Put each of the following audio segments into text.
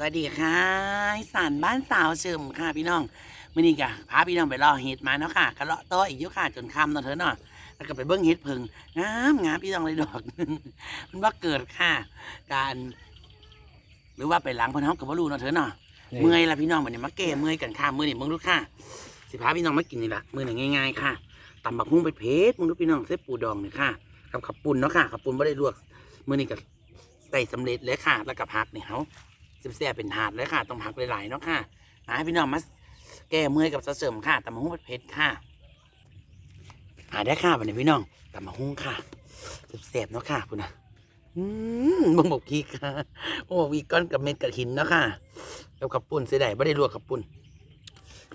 สวัสดีค่ะอีสานบ้านสาวเฉิมค่ะพี่น้องมื่อนี้กะพาพี่น้องไปรอเห็ดมาเนาะค่ะกะเลาะโต้ออีกอยุค่ะจนค่ำเนาะเธอเนาะแล้วก็ไปเบิ้งเห็ดเพิงงามงามพี่น้องเลยดอกมันว่าเกิดค่ะ การ หรือว่าไปล้างพันห้องกับว่ารู้เนาะเธอเนาะเมื่อยละพี่น้องมันเนี่ยมาแก้เมื่อยกันค่ะมื่อนี่มึงรู้ค่ะ สิพาพี่น้องมากินนี่ละมื่อนี่ง่ายๆค่ะตำบักหุ่งไปเพชรมึงรู้พี่น้องเส้ปูดองเนี่ยค่ะกับขับปุ่นเนาะค่ะขับปุ่นไม่ได้ลวกมื่อนี่กับใส่สำเร็จเลยค่ะ แล้วกับพักเนี่ยเขา สิบเสียเป็นถาดเลยค่ะต้องผักหลายๆเนาะค่ะมาให้พี่น้องมาแก้เมื่อยกับสเสริมค่ะตำมะฮุ่งเผ็ดค่ะหาได้ค่ะวันนี้พี่น้องตำมะฮุ่งค่ะเสียบๆเนาะค่ะคุณนะอืมบ่งบอกพีค่ะบ่งบอกวีก้อนกับเม็ดกับหินเนาะค่ะแล้วกับปุ่นเสียดายไม่ได้ลวกกับปุ่น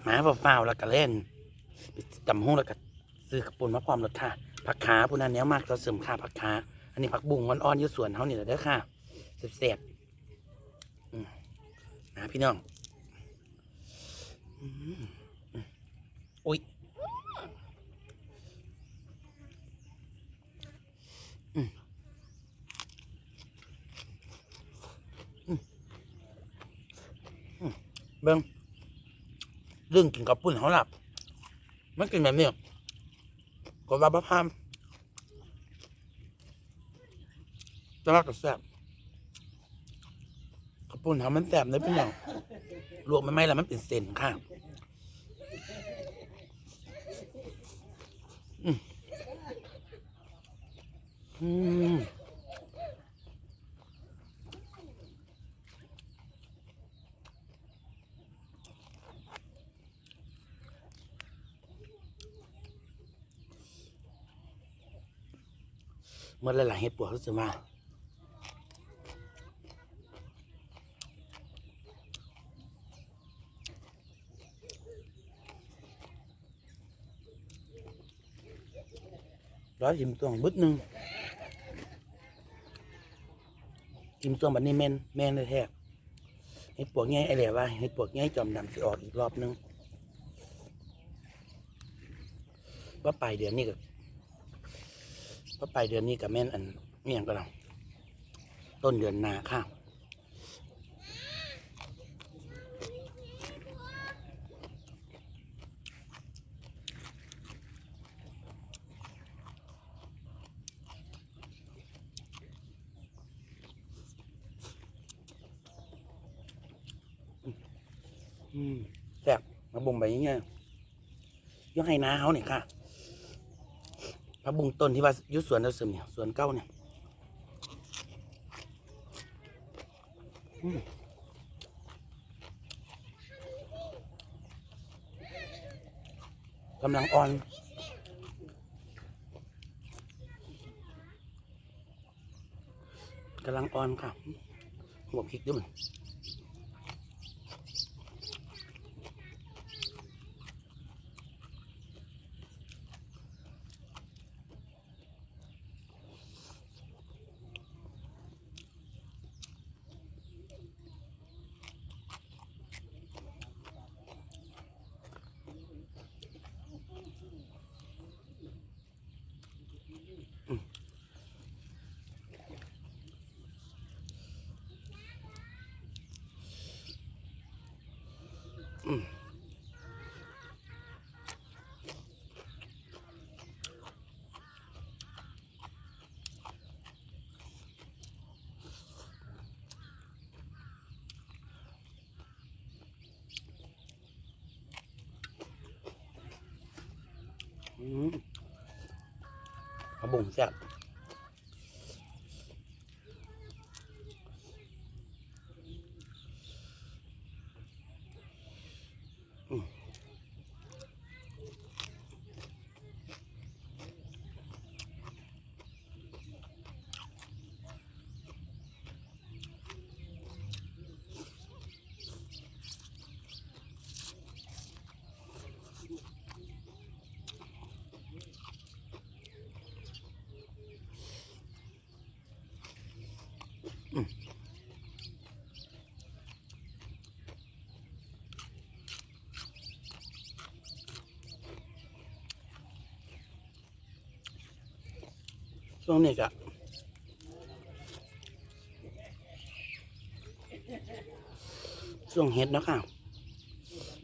หมาเปล่าๆแล้วก็เล่นตำมะฮุ่งแล้วก็ซื้อกับปุ่นมาพร้อมรสค่ะผักขาปุ่นนั้นเนี้ยมากสเสริมค่ะผักขาอันนี้ผักบุ้งอ่อนๆอยู่สวนเขานี่แหละเด้อค่ะเสียบๆ นะพี่น้องอืมอืมอุ้ยอืมอืมอืมเบิ้งเรื่องกินกับปุ่นเขาหลับมันกินแบบนี้ก็ว่าบ้าพามจะรักกับแซ่บกับ ปุ่นทำมันแซ่บเลยพี่น้องลวกไม่ไหมแล้วมันเป็นเส้นค่ะอืมเมื่อหลายๆเห็ดปวกรู้สึกว่า ร้อยจิมตวงบึดหนึ่งจิมตวงบันนี้แมนแมนแท้ๆเห็ดปวกง่ายไอ้แหละว่าเห็ดปวกง่ายจอมดำสิออกอีกรอบนึงว่าปลายเดือนนี้ก็ว่าปลายเดือนนี้กับแม่นอันเมี่ยงก็แล้วต้นเดือนนาค่ะอื แซ่บมาบ่งไปอย่างเงี้ยยกให้น้าเขาเนี่ยค่ะพระบุงต้นที่ว่ายุสวนเราเสริมเนี่ยสวนเก้าเนี่ยกำลังอ่อนกำลังอ่อนค่ะหัวพริกด้วยมัน อืม กร ช่วงนี้ก็ช่วงเห็ดเนาะค่ะ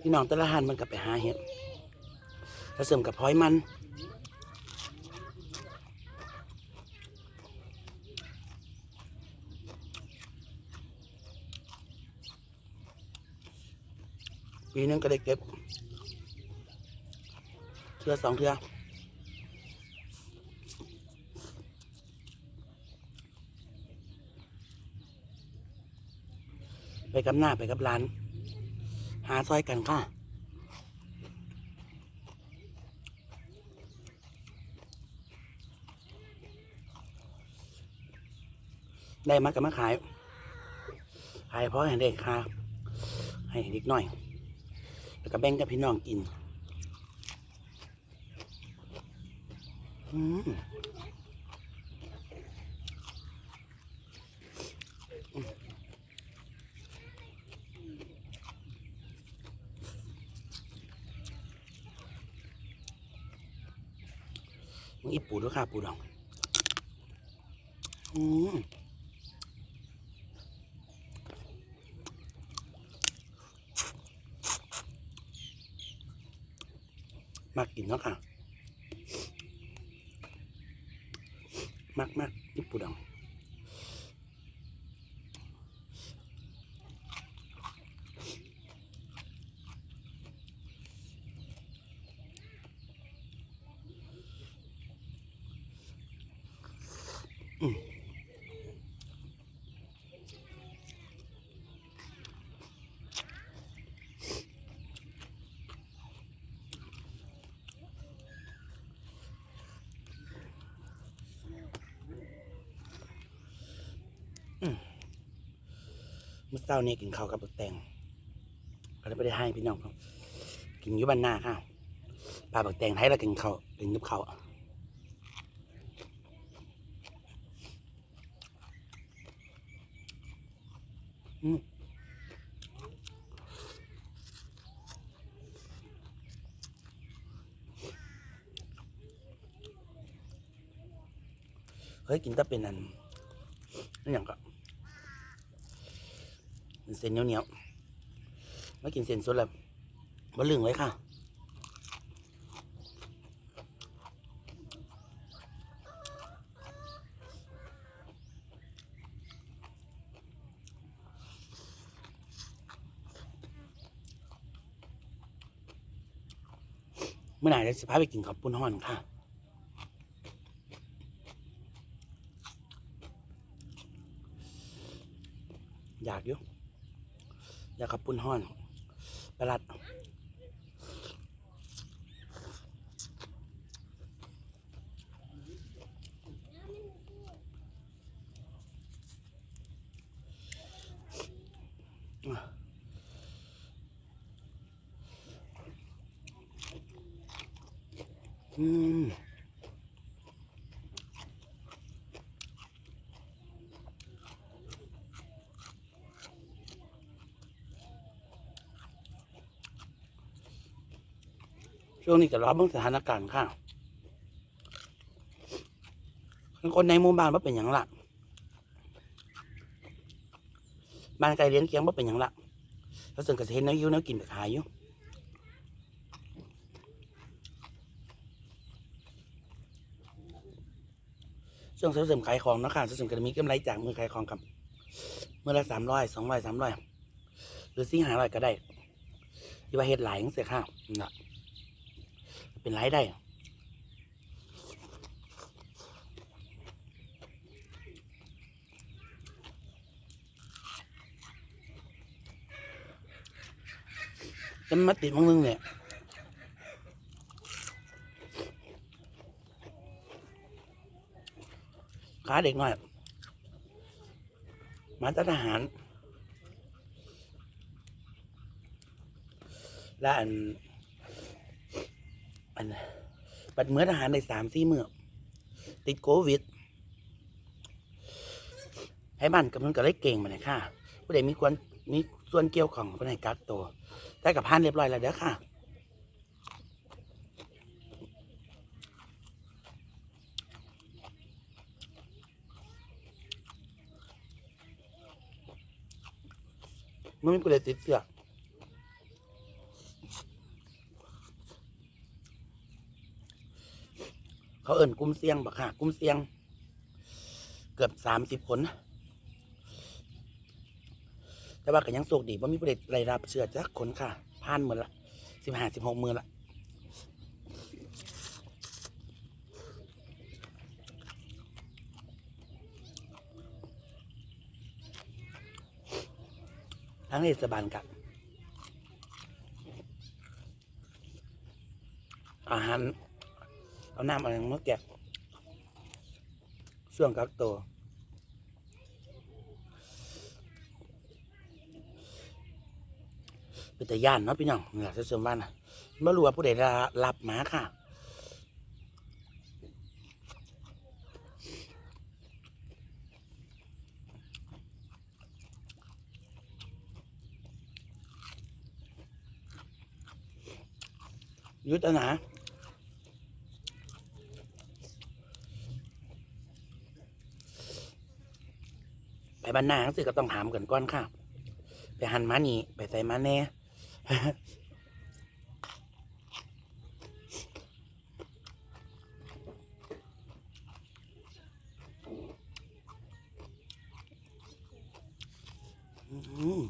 พี่น้องแต่ละหันมันกลับไปหาเห็ดแล้วเสริมกับพ้อยมันปีนึงก็ได้เก็บเทือสองเทือ ไปกับหน้าไปกับร้าน หาซอยกันค่ะได้มากับมาขาย ขายเพราะให้เด็กค่ะ ให้เด็กหน่อย แล้วก็แบ่งกับพี่น้องกิน อืม มึงอีปูด้วยค่ะปูดองอืมมากกินเนาะค่ะ มากมากอีปูดอง เมื่อเช้านี้กินข้าวกับบักแตงก็เลยไม่ได้ให้พี่น้องกินยู่บ้านหน้าค่ะปลาบักแตงไทยเรากินข้าวกินกับข้าวอืมเฮ้ยกินแต่เป็นอันนั่นอย่างก็ เป็นเส้นเหนียวไม่กินเส้นสดแล้วบ่ลึงไว้ค่ะเมื่อไหร่จะพาไปกินข้าวปุ้นห่อนค่ะ อยากอยู่ อยากขับปุ้นห้อนประหลัดอืม ช่วงนี้ก็รอเบิ่งสถานการณ์ค่ะคนในหมู่บ้านว่าเป็นอย่างละบ้านไกลเลี้ยงเคียงว่าเป็นอย่างละแล้วส่วนกเห็นนวอยูแนวกินไปขายอยู่ช่วงเสริมขายของนะคะเสริมก็จะมีกำไรจากมือขายของกับเมื่อละสามร้อยสองร้อยสามร้อยหรือสี่ห้าร้อยก็ได้ที่ว่าเฮ็ดหลายงเสียค่ะน่ะ เป็นไรได้จะมาติดมังนึงเนี่ยขาเด็กหน่อยมาจากทหาร และอัน อันบัดเมื่อทหารในสามสี่เมื่อติดโควิด ให้บ้านกับมันก็เลยเก่งมาเลยค่ะผู้ใดมีควรมีส่วนเกี่ยวของผู้ใดกักตัวได้กับพานเรียบร้อยแล้วเด้อค่ะมันไม่กูเลยติดเสือ เขาเอิ่นกุ้มเสียงบักค่ะกุ้มเสียง เกือบสามสิบคน แต่ว่าก็ยังโชคดีว่ามีผู้ใดรายรับเชื้อจากคนค่ะผ่านหมดละสิบห้าสิบหกมือละทั้งเทศบาลกับอาหาร เอาน้ำอะไรมาแกะช่วงกักตัวเป็นแต่ย่านเนาะพี่น้องเหนือเสริมบ้านนะไม่รู้ว่าผู้ใดรับมาค่ะยุทธนา บ้านนาสิก็ต้องถามกันก่อนค่ะ ไปหันมานี่ ไปใส่มาแน่อืม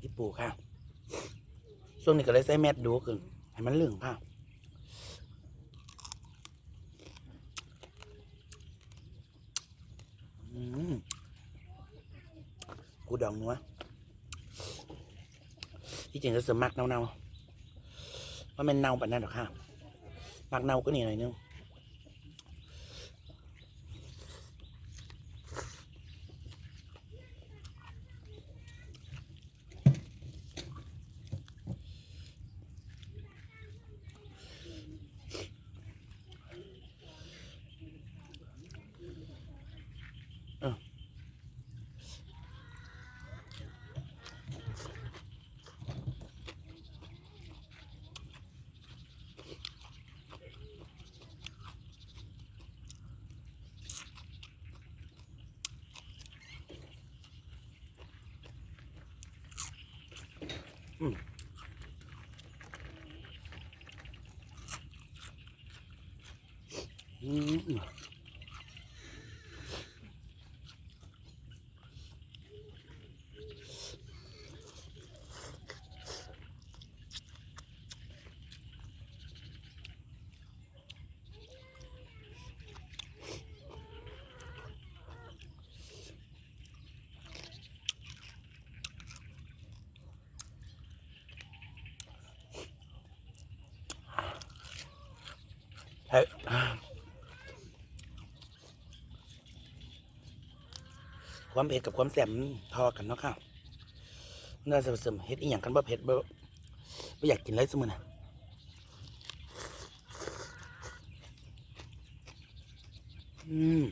พี่ปูค่ะ ช่วงนี้ก็เลยใส่แมสดูขึ้นให้มันเหลืองค่ะ อืมกูดองนัว ก็จะเสมักเน่าๆว่ามันเน่าแบบนั้นหรอกค่ะมักเน่าก็นี่หน่อยนึง อืม ความเผ็ดกับความแสบมันทอกันเนาะค่ะน่าจะเสริมเฮ็ดอีหยังกันบ่เผ็ดบ่บ่อยากกินไรเสมอน่ะอืม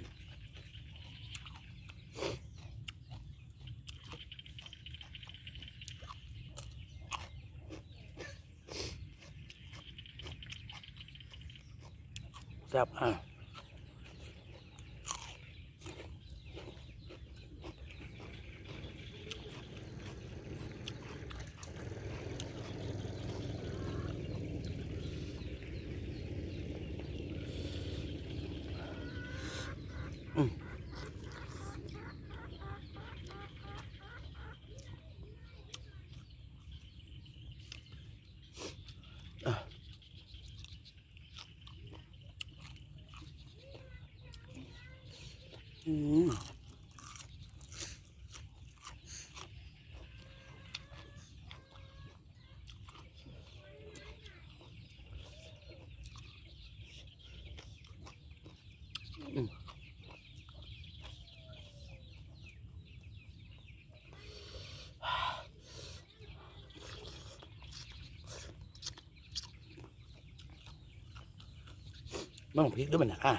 จับอะ บ้างพริกด้วยมันนะอะ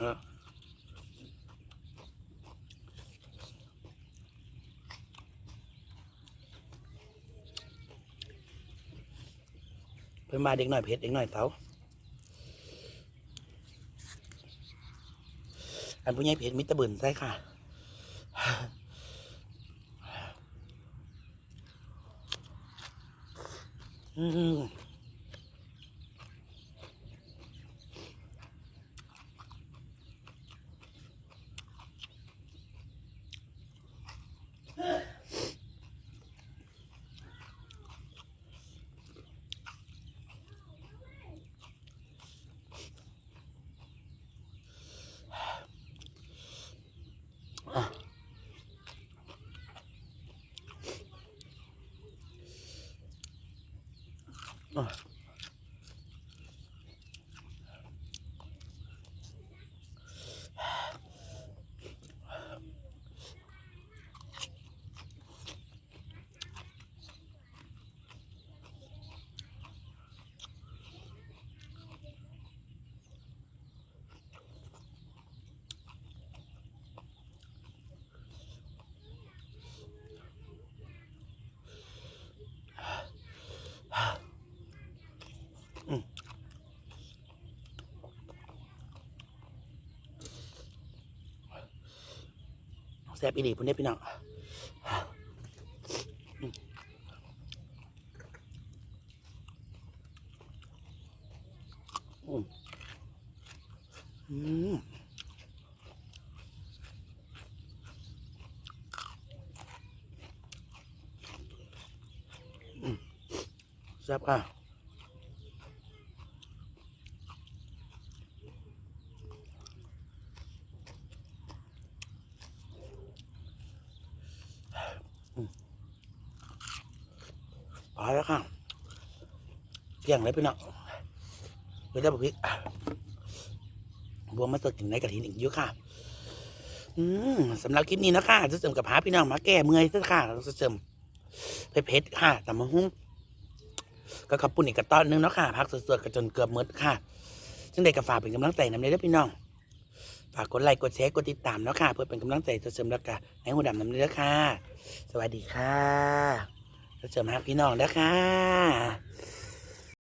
เออ เพิ่นมาเด็กหน่อยเพชรเด็กหน่อยเสาอันผู้ใหญ่เพชรมิตรบึนใช่ค่ะ Oh. แซ่บอีหลีพุ่นได้อพี่น้องอืมแซ่บค่ะ พอแล้วค่ะเพียงเลยพี่น้องเวได้บอกพี่บวมมาสดถึงในกระถินอีกเยอะค่ะ อืมสำหรับคลิปนี้นะคะจะเสริมกับพาพี่น้องมาแก้เมื่อยซะค่ะจะเสริมเพชรค่ะแต่มาหุ้งก็ขอบคุณอีกกระต้อนหนึงเนาะค่ะ พักสดๆกันจนเกือบหมดค่ะซึ่งได้กับฝากเป็นกำลังใจนำเลยเด้อพี่น้องฝากกดไลค์กดแชร์กดติดตามเนาะค่ะ เพื่อเป็นกำลังใจจะเสริมแล้วกันให้หูดำนำเลยเด้อค่ะ สวัสดีค่ะ แล้วจะมาพี่น้องแล้วค่ะ